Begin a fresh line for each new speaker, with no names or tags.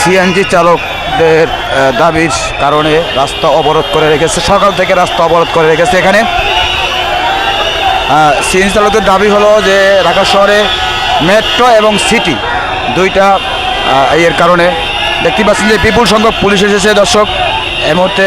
CNG চালক আহ, দাবির কারণে রাস্তা অবরোধ করে রেখেছে সকাল থেকে রাস্তা অবরোধ করে রেখেছে এখানে। সিএনজি চালকদের দাবি হলো যে ঢাকা শহরে মেট্রো এবং সিটি দুইটা এর কারণে। দেখতে পাচ্ছেন যে বিপুল সংখ্যক পুলিশ এসেছে দর্শক। এ মুহূর্তে